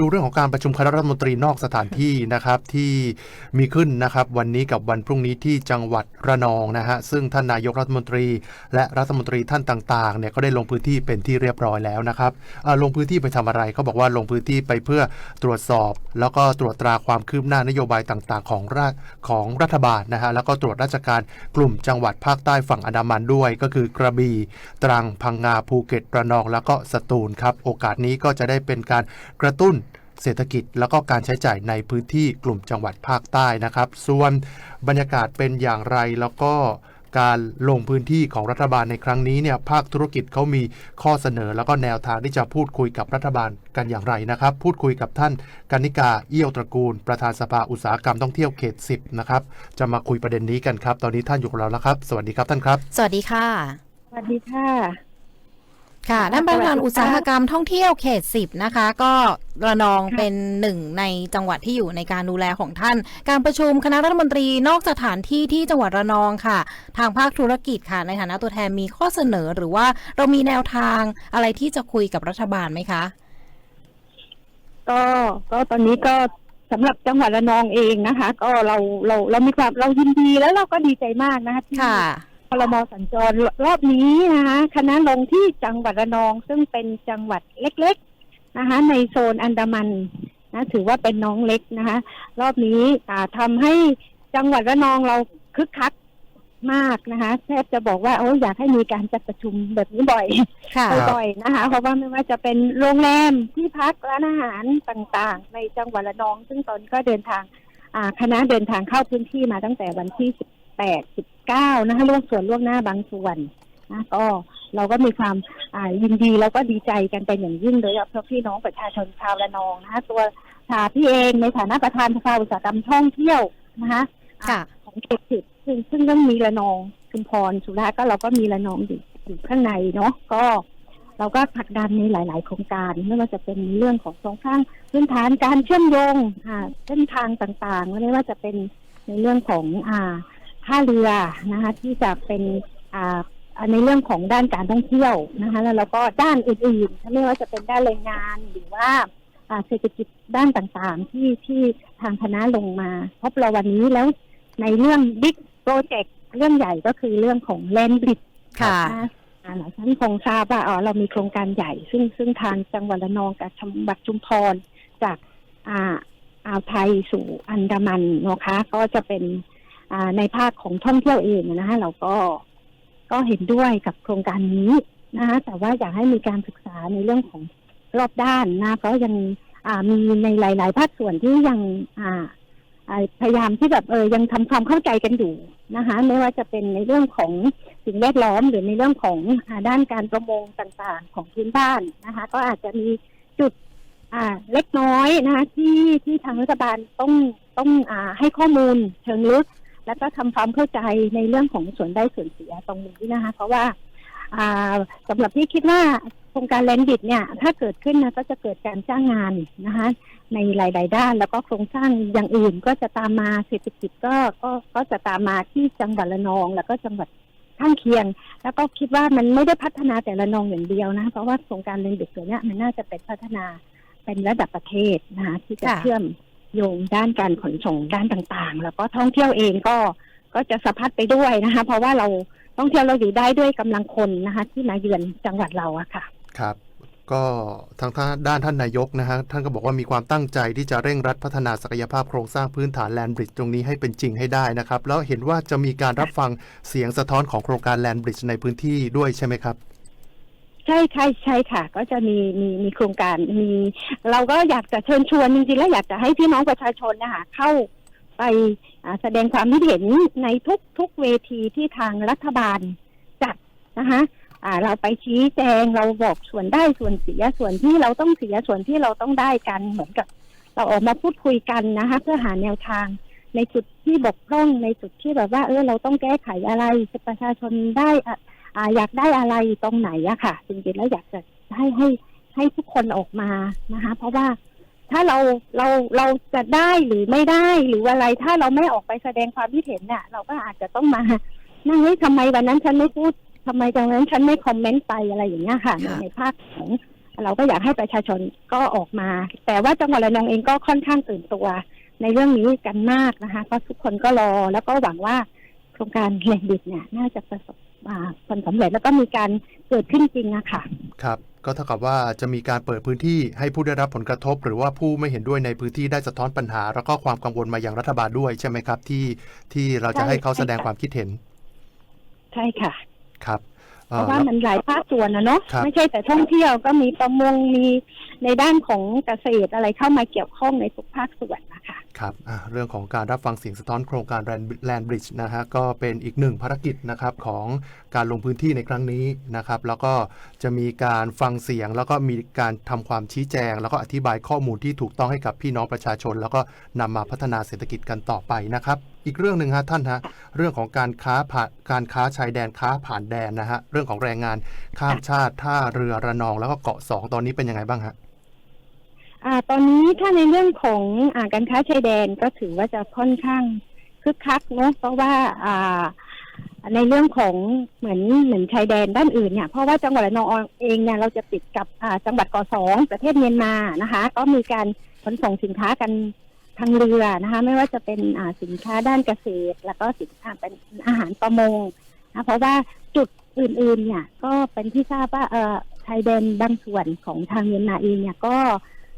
ดูเรื่องของการประชุมคณะรัฐมนตรีนอกสถานที่นะครับที่มีขึ้นนะครับวันนี้กับวันพรุ่งนี้ที่จังหวัดระนองนะฮะซึ่งท่านนายกรัฐมนตรี และรัฐมนตรีท่านต่างๆเนี่ยก็ได้ลงพื้นที่เป็นที่เรียบร้อยแล้วนะครับอ่าลงพื้นที่ไปทำอะไรเขาบอกว่าลงพื้นที่ไปเพื่อตรวจสอบ แล้วก็ตรวจตราความคืบหน้านโยบายต่างๆ ของรัฐของรัฐบาลนะฮะแล้วก็ตรวจราชการกลุ่มจังหวัดภาคใต้ฝั่งอันดามันด้วย ก็คือกระบี่ตรังพังงาภูเก็ตระนอง แล้วก็สตูลครับโอกาสนี้ก็จะได้เป็นการกระตุ้น เศรษฐกิจแล้วก็การใช้จ่ายในพื้นที่กลุ่มจังหวัดภาคใต้นะครับ ส่วนบรรยากาศเป็นอย่างไรแล้วก็การลงพื้นที่ของรัฐบาลในครั้งนี้เนี่ยภาคธุรกิจเขามีข้อเสนอ แล้วก็แนวทางที่จะพูดคุยกับรัฐบาลกันอย่างไรนะครับ พูดคุยกับท่านกนิกาเอี้ยวตระกูล ประธานสภาอุตสาหกรรมท่องเที่ยวเขต 10 นะครับ จะมาคุยประเด็นนี้กันครับ ตอนนี้ท่านอยู่กับเราแล้วครับ สวัสดีครับท่านครับ สวัสดีค่ะ สวัสดีค่ะ ค่ะท่านประธานสวัสดีค่ะอุตสาหกรรมท่องเที่ยวเขตสิบนะคะ ก็ระนองค่ะเป็นหนึ่งในจังหวัดที่อยู่ในการดูแลของท่าน การประชุมคณะรัฐมนตรีนอกสถานที่ที่จังหวัดระนองค่ะ ทางภาคธุรกิจค่ะ ในฐานะตัวแทนมีข้อเสนอหรือว่าเรามีแนวทางอะไรที่จะคุยกับรัฐบาลไหมคะ ก็ก็ตอนนี้ก็สำหรับจังหวัดระนองเองนะคะ ก็เราเราเรามีความเรายินดีแล้วเราก็ดีใจมากนะคะที่ ค่ะพลมสัญจรรอบนี้นะคะคณะลงที่จังหวัดระนอง ซึ่งเป็นจังหวัดเล็กๆนะคะ ในโซนอันดามันนะถือว่าเป็นน้องเล็กนะคะ รอบนี้อ่าทำให้จังหวัดระนองเราคึกคักมากนะคะแทบจะบอกว่าโอ้อยากให้มีการจัดประชุมแบบนี้บ่อยค่ะรับบ่อยๆนะคะ เพราะว่าไม่ว่าจะเป็นโรงแรมที่พักร้านอาหารต่างๆ ในจังหวัดระนอง ซึ่งตอนนี้ก็เดินทางอ่าคณะเดินทางเข้าพื้นที่มาตั้งแต่วันที่ 18 19นะคะล่วงส่วนล่วงหน้าบางส่วนนะก็เราก็มีความอ่ายินดีแล้วก็ดีใจกันเป็นอย่างยิ่งโดยเฉพาะพี่น้องประชาชนชาวระนองนะคะตัวชาพี่เองในฐานะประธานสภาอุตสาหกรรมท่องเที่ยวนะคะอ่าค่ะของเขตสิบซึ่งซึ่งก็มีระนองชุมพรสุราษฎร์ก็เราก็มีระนองอยู่อยู่ข้างในเนาะก็เราก็ผลักดันในหลาย ๆ โครงการไม่ว่าจะเป็นเรื่องของโครงสร้างพื้นฐานการเชื่อมโยงอ่าเส้นทางต่างๆไม่ว่าจะเป็นในเรื่องของอ่า ท่าเรือนะคะ ที่จะเป็นอ่าอ่าในเรื่องของด้านการท่องเที่ยวนะคะ แล้วเราก็ด้านอื่นๆไม่ว่าจะเป็นด้านแรงงานหรือว่าอ่าเศรษฐกิจด้านต่างๆ ที่ที่ทางคณะลงมาพบเราวันนี้แล้วในเรื่องบิ๊กโปรเจกต์เรื่องใหญ่ก็คือเรื่องของแลนบริดค่ะหลายท่านคงทราบว่าอ๋อเรามีโครงการใหญ่ ซึ่งซึ่งทางจังหวัดระนองกับจังหวัดชุมพรจากอ่าอ่าวไทยสู่อันดามันนะคะก็จะเป็นอ่า ในภาคของท่องเที่ยวเองนะคะเราก็ก็เห็นด้วยกับโครงการนี้นะคะแต่ว่าอยากให้มีการศึกษาในเรื่องของรอบด้านนะเพราะยังมีในหลาย ๆ ภาคส่วนที่ยังพยายามที่แบบเออยังทำความเข้าใจกันอยู่นะคะไม่ว่าจะเป็นในเรื่องของสิ่งแวดล้อม หรือในเรื่องของอด้านการประมงต่างๆ ของพื้นบ้านนะคะ ก็อาจจะมีจุดเล็กน้อยนะคะที่ที่ทางรัฐบาลต้องต้องอให้ข้อมูลเชิงลึก แล้วก็ทำความเข้าใจในเรื่องของส่วนได้ส่วนเสียตรงนี้นะคะ เพราะว่าอ่าสำหรับพี่คิดว่าโครงการแลนดิตเนี่ย ถ้าเกิดขึ้นนะก็จะเกิดการจ้างงานนะคะ ในหลาย ๆ ด้าน แล้วก็โครงสร้างอย่างอื่นก็จะตามมาเศรษฐกิจก็ก็ก็จะตามมาที่จังหวัดระนอง แล้วก็จังหวัดข้างเคียง แล้วก็คิดว่ามันไม่ได้พัฒนาแต่ระนองอย่างเดียวนะ เพราะว่าโครงการแลนดิตตัวเนี้ยมันน่าจะเป็นพัฒนาเป็นระดับประเทศนะคะที่จะค่ะเชื่อม โยงด้านการขนส่งด้านต่างๆ แล้วก็ท่องเที่ยวเองก็ก็จะสะพัดไปด้วยนะคะ เพราะว่าเราท่องเที่ยวเราอยู่ได้ด้วยกำลังคนนะคะ ที่มาเยือนจังหวัดเราอะค่ะ ครับ ก็ทางด้านท่านนายกนะฮะท่านก็บอกว่ามีความตั้งใจที่จะเร่งรัดพัฒนาศักยภาพโครงสร้างพื้นฐานแลนบริดจ์ตรงนี้ให้เป็นจริงให้ได้นะครับ แล้วเห็นว่าจะมีการรับฟังเสียงสะท้อนของโครงการแลนบริดจ์ในพื้นที่ด้วยใช่ไหมครับ ใช่ใช่ใช่ค่ะ ก็จะมีมีมีโครงการมี เราก็อยากจะเชิญชวนจริงๆแล้วอยากจะให้พี่น้องประชาชนนะคะเข้าไปแสดงความคิดเห็นในทุกทุกเวทีที่ทางรัฐบาลจัดนะคะอ่าเราไปชี้แจงเราบอกส่วนได้ส่วนเสียส่วนที่เราต้องเสียส่วนที่เราต้องได้กันเหมือนกับ เราออกมาพูดคุยกันนะคะ เพื่อหาแนวทางในจุดที่บกพร่องในจุดที่แบบว่า เออเราต้องแก้ไขอะไรประชาชนได้ อะอ่าอยากได้อะไรตรงไหนอะค่ะจริงๆแล้วอยากจะให้ให้ให้ทุกคนออกมานะคะ เพราะว่าถ้าเราเราเราจะได้หรือไม่ได้หรืออะไร ถ้าเราไม่ออกไปแสดงความคิดเห็นเนี่ยเราก็อาจจะต้องมานั่งเฮ้ยทำไมวันนั้นฉันไม่พูดทำไมตรงนั้นฉันไม่คอมเมนต์ไปอะไรอย่างเงี้ยค่ะค่ะ ในภาคของเราก็อยากให้ประชาชนก็ออกมา แต่ว่าจังหวัดระนองเองก็ค่อนข้างตื่นตัวในเรื่องนี้กันมากนะคะ ก็ทุกคนก็รอแล้วก็หวังว่าโครงการแหล่งดิบเนี่ย น่าจะประสบอ่า ผลสำเร็จแล้วก็มีการเกิดขึ้นจริงอะค่ะครับ ก็เท่ากับว่าจะมีการเปิดพื้นที่ให้ผู้ได้รับผลกระทบ หรือว่าผู้ไม่เห็นด้วยในพื้นที่ได้สะท้อนปัญหา แล้วก็ความกังวลมาอย่างรัฐบาลด้วยใช่ไหมครับ ที่ที่เราจะให้เขาแสดงความคิดเห็น ใช่ค่ะครับ เพราะว่ามันหลายภาคส่วนนะเนาะครับไม่ใช่แต่ท่องเที่ยวก็มีประมงมีในด้านของเกษตรอะไรเข้ามาเกี่ยวข้องในทุกภาคส่วนนะคะครับอะเรื่องของการรับฟังเสียงสะท้อนโครงการแลนบริดจ์นะฮะก็เป็นอีกหนึ่งภารกิจนะครับของการลงพื้นที่ในครั้งนี้นะครับ แล้วก็จะมีการฟังเสียง แล้วก็มีการทำความชี้แจง แล้วก็อธิบายข้อมูลที่ถูกต้องให้กับพี่น้องประชาชน แล้วก็นำมาพัฒนาเศรษฐกิจกันต่อไปนะครับอีกเรื่องหนึ่งฮะท่านฮะเรื่องของการค้าผ่านการค้าชายแดนค้าผ่านแดนนะฮะเรื่องของแรงงานข้ามชาติท่าเรือระนองแล้วก็เกาะสองตอนนี้เป็นยังไงบ้างฮะอ่าตอนนี้ถ้าในเรื่องของอ่าการค้าชายแดนก็ถือว่าจะค่อนข้างคึกคักเนอะเพราะว่าอ่าในเรื่องของเหมือนเหมือนชายแดนด้านอื่นเนี่ยเพราะว่าจังหวัดระนองเองเนี่ยเราจะติดกับอ่าจังหวัดกอสองประเทศเมียนมานะคะ ก็มีการขนส่งสินค้ากัน ทางเรือนะคะ ไม่ว่าจะเป็นสินค้าด้านเกษตร แล้วก็สินค้าเป็นอาหารประมงนะเพราะว่าจุดอื่นๆ เนี่ยก็เป็นที่ทราบว่าเออชายแดนบางส่วนของทางเมียนมาเองเนี่ยก็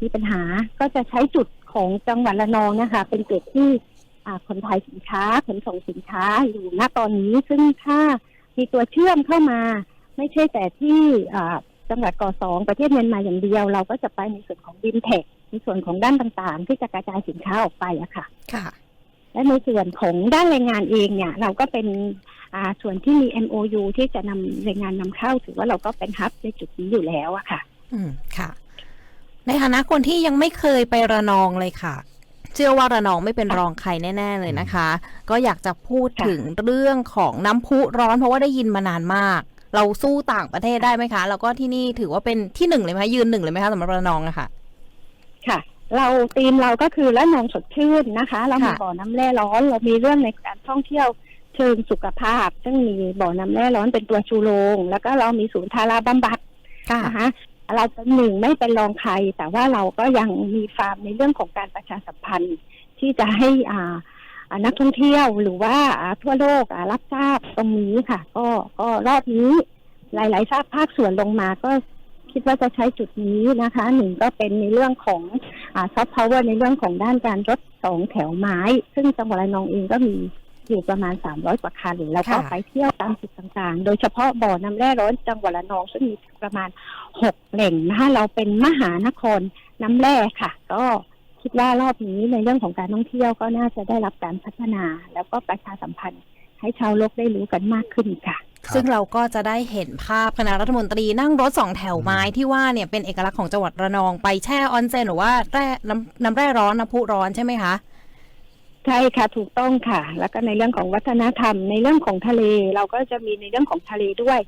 มีปัญหาก็จะใช้จุดของจังหวัดระนองนะคะ เป็นจุดที่อ่าคนไทยสินค้าขนส่งสินค้าอยู่ณตอนนี้ซึ่งถ้ามีตัวเชื่อมเข้ามา ไม่ใช่แต่ที่จังหวัดกอสองประเทศเมียนมาอย่างเดียว เราก็จะไปในส่วนของดินเทค ในส่วนของด้านต่างๆ ที่จะกระจายสินค้าออกไปอะค่ะ ค่ะ และในส่วนของด้านแรงงานเองเนี่ย เราก็เป็นอ่าส่วนที่มี MOU ที่จะนำแรงงานนำเข้า ถือว่าเราก็เป็นฮับในจุดนี้อยู่แล้วอะค่ะ อืม ค่ะ ในฐานะคนที่ยังไม่เคยไประนองเลยค่ะ เชื่อว่าระนองไม่เป็นรองใครแน่ ๆ เลยนะคะ ก็อยากจะพูดค่ะ ถึงเรื่องของน้ำพุร้อนเพราะว่าได้ยินมานานมาก เราสู้ต่างประเทศได้ไหมคะ แล้วก็ที่นี่ถือว่าเป็นที่หนึ่งเลยไหมคะยืนหนึ่งเลยไหมคะสำหรับระนองอะค่ะ ค่ะ เราทีมเราก็คือละนองสดชื่นนะคะ เรามีค่ะบ่อน้ำแร่ร้อน เรามีเรื่องในการท่องเที่ยวเชิงสุขภาพ ซึ่งมีบ่อน้ำแร่ร้อนเป็นตัวชูโรงแล้วก็เรามีศูนย์ทาราบำบัดค่ะนะคะเราเป็นหนึ่งไม่เป็นรองใคร แต่ว่าเราก็ยังมีฟาร์มในเรื่องของการประชาสัมพันธ์ ที่จะให้อ่าอ่านักท่องเที่ยวหรือว่าอ่าทั่วโลกอ่ารับทราบตรงนี้ค่ะ ก็ก็รอบนี้หลาย ๆ ภาคภาคส่วนลงมาก็ คิดว่าจะใช้จุดนี้นะคะหนึ่งก็เป็นในเรื่องของอ่าซอฟต์พาวเวอร์ในเรื่องของด้านการรถสองแถวไม้ ซึ่งจังหวัดระนองเองก็มีอยู่ประมาณ 300 กว่าคันแล้วก็ค่ะไปเที่ยวตามจุดต่างๆ โดยเฉพาะบ่อน้ำแร่ร้อนจังหวัดระนอง ซึ่งมีประมาณ 6 แหล่งนะคะเราเป็นมหานครน้ำแร่ค่ะ ก็คิดว่ารอบนี้ในเรื่องของการท่องเที่ยวก็น่าจะได้รับการพัฒนา แล้วก็ประชาสัมพันธ์ให้ชาวโลกได้รู้กันมากขึ้นค่ะ ครับ ซึ่งเราก็จะได้เห็นภาพคณะรัฐมนตรีนั่งรถสองแถวไม้ที่ว่าเนี่ยเป็นเอกลักษณ์ของจังหวัดระนองไปแช่ออนเซนหรือว่าแร่น้ำน้ำแร่ร้อนน้ำพุร้อนใช่ไหมคะ ใช่ค่ะถูกต้องค่ะ แล้วก็ในเรื่องของวัฒนธรรม ในเรื่องของทะเลเราก็จะมีในเรื่องของทะเลด้วย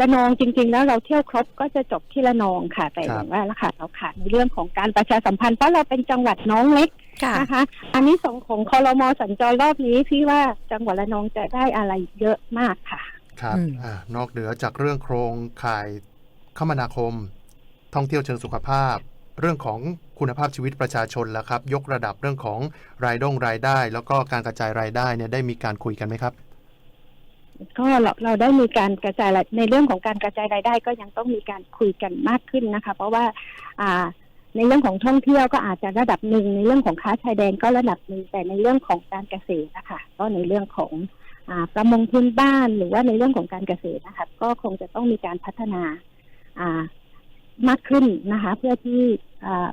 ระนองจริง ๆ แล้วเราเที่ยวครบก็จะจบที่ระนองค่ะ แต่ครับอย่างว่าละค่ะเราขาดในเรื่องของการประชาสัมพันธ์เพราะเราเป็นจังหวัดน้องเล็ก ค่ะ นะคะอันนี้สองของคอรมอสัญจรรอบนี้พี่ว่าจังหวัดระนองจะได้อะไรเยอะมากค่ะ ครับอืมอานอกเหนือจากเรื่องโครงข่ายคมนาคม ท่องเที่ยวเชิงสุขภาพ เรื่องของคุณภาพชีวิตประชาชนแล้วครับ ยกระดับเรื่องของรายดงรายได้ แล้วก็การกระจายรายได้เนี่ยได้มีการคุยกันไหมครับ ก็เราเราได้มีการกระจายรายในเรื่องของการกระจายรายได้ก็ยังต้องมีการคุยกันมากขึ้นนะคะ เพราะว่า อ่าในเรื่องของท่องเที่ยวก็อาจจะระดับหนึ่งในเรื่องของค้าชายแดนก็ระดับหนึ่งแต่ในเรื่องของการเกษตรนะคะก็ในเรื่องของอ่า ประมงพื้นบ้านหรือว่าในเรื่องของการเกษตรนะคะ ก็คงจะต้องมีการพัฒนาอ่ามากขึ้นนะคะ เพื่อที่อ่า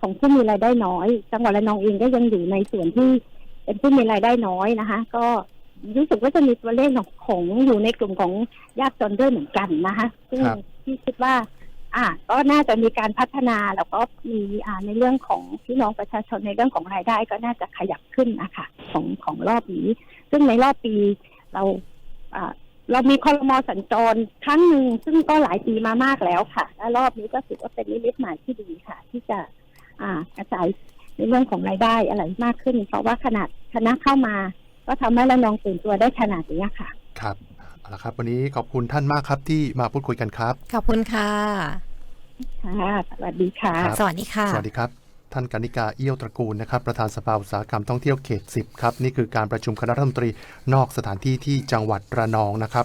ของผู้มีรายได้น้อย จังหวัดระนองเองก็ยังอยู่ในส่วนที่เป็นผู้มีรายได้น้อยนะคะ ก็รู้สึกว่าจะมีตัวเลขของของอยู่ในกลุ่มของยากจนด้วยเหมือนกันนะคะซึ่งครับที่คิดว่า อ่าก็น่าจะมีการพัฒนาแล้วก็มีอ่าในเรื่องของพี่น้องประชาชนในเรื่องของรายได้ก็น่าจะขยับขึ้นนะคะของของรอบนี้ ซึ่งในรอบปีเราอ่าเรามีคอรมอสัญจรครั้งหนึ่งซึ่งก็หลายปีมามากแล้วค่ะ และรอบนี้ก็ถือว่าเป็นนิมิตหมายที่ดีค่ะ ที่จะอ่ากระจายในเรื่องของรายได้อะไรมากขึ้น เพราะว่าขนาดคณะเข้ามา ก็ทำให้ระนองตื่นตัวได้ขนาดนี้ค่ะ ครับ เอาละครับ วันนี้ขอบคุณท่านมากครับที่มาพูดคุยกันครับ ขอบคุณค่ะ ค่ะสวัสดีค่ะ ครับ สวัสดีค่ะ สวัสดีครับ ท่านกนิกาเอี้ยวตระกูลนะครับ ประธานสภาอุตสาหกรรมท่องเที่ยวเขต 10 ครับ นี่คือการประชุมคณะรัฐมนตรีนอกสถานที่ที่จังหวัดระนองนะครับ